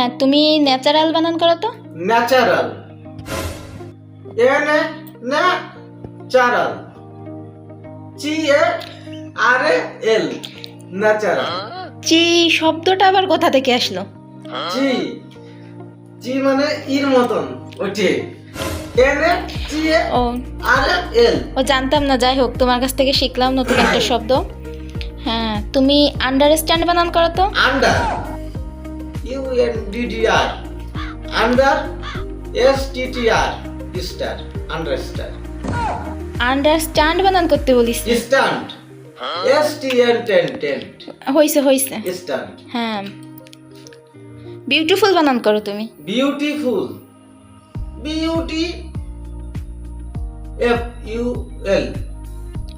হ্যাঁ তুমি ন্যাচারাল বানান করো তো। ন্যাচারাল। এনে না চারাল। চি এ আর এ এল ন্যাচারাল। চি শব্দটা আবার কোথা থেকে আসলো? জি জি মানে ইর মতন ওঠে। ও এ ও জানতাম না যাই হোক তোমার কাছ থেকে শিখলাম নতুন একটা শব্দ। হ্যাঁ তুমি আন্ডারস্ট্যান্ড বানান করো তো। Under U N D D R under S T T R star under star understand বানান করতে বলিস stand S T N ten. Tent হয়েছে হয়েছে স্ট্যান্ড। হ্যাঁ। বিউটিফুল বানান করো তুমি। Beautiful. Beauty F U L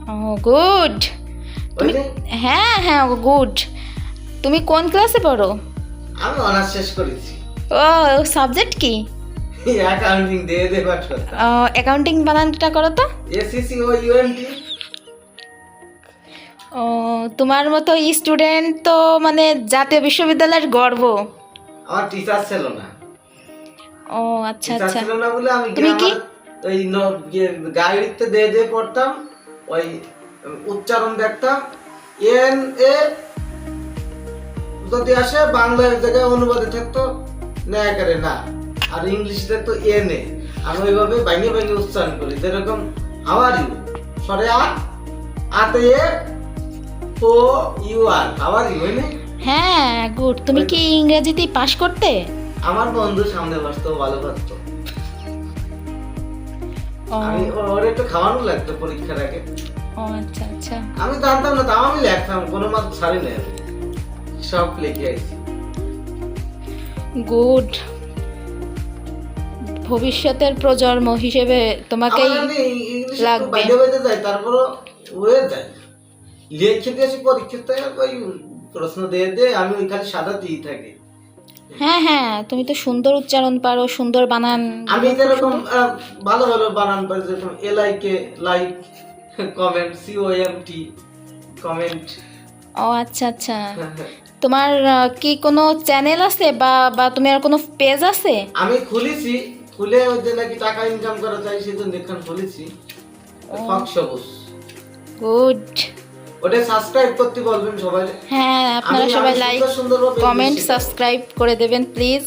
oh good. তুমি হ্যাঁ হ্যাঁ গুড। তুমি কোন ক্লাসে পড়ো? আমি অনার্স শেষ করেছি। ও সাবজেক্ট কি? অ্যাকাউন্টিং দিয়ে দে পাঠ অ্যাকাউন্টিং বানানটা করো তো। এসিসি ও ইউএনটি ও তোমার মতো স্টুডেন্ট তো মানে জাতীয় বিশ্ববিদ্যালয়ের গর্ব। আমার টিচার ছিল না। ও আচ্ছা আচ্ছা। ছিল না বলে আমি তুমি কি? ওই ইয়ে গাড়িতে দিয়ে দিয়ে পড়তাম। ওই উচ্চারণ দেখতাম। এন এ যদি আসে বাংলা এক জায়গায় অনুবাদে থাকতো করে না। আর ইংলিশে থাকতো এ আমি ওইভাবে ভাঙে ভাঙে উচ্চারণ করি। যেরকম হাওয়ার ইউ সরে আ। আতে এ ও ইউ আর। হাওয়ার ইউ হ্যাঁ গুড। তুমি কি ইংরেজিতে পাশ করতে? আমার বন্ধু সামনে বসতো ভালো পারতো আমি ওর একটু খাওয়ানো লাগতো পরীক্ষার আগে। ও আচ্ছা আচ্ছা। আমি জানতাম না তাও আমি লেখতাম। কোনো মাত্র ছাড়ি না আমি। সব লিখে আইছি। গুড। ভবিষ্যতের প্রজন্ম হিসেবে তোমাকেই লাগবে। তারপরও হয়ে যায়। লিখে দিয়েছি পরীক্ষাতে ওই প্রশ্ন দিয়ে দিয়ে আমি ওই খালি সাদা দিয়ে থাকি। হ্যাঁ হ্যাঁ তুমি তো সুন্দর উচ্চারণ পারো সুন্দর বানান আমি যেরকম ভালো ভালো বানান পারি যেরকম L I K like comment C O M T comment ও আচ্ছা আচ্ছা। তোমার কি কোনো চ্যানেল আছে বা বা তুমি আর কোনো পেজ আছে? আমি খুলেছি খুলে ওই যে নাকি টাকা ইনকাম করা যায় সেজন্য এখন খুলেছি। ফক সবুজ। গুড ওটা সাবস্ক্রাইব করতে বলবেন সবাই। হ্যাঁ আপনারা সবাই লাইক কমেন্ট সাবস্ক্রাইব করে দেবেন প্লিজ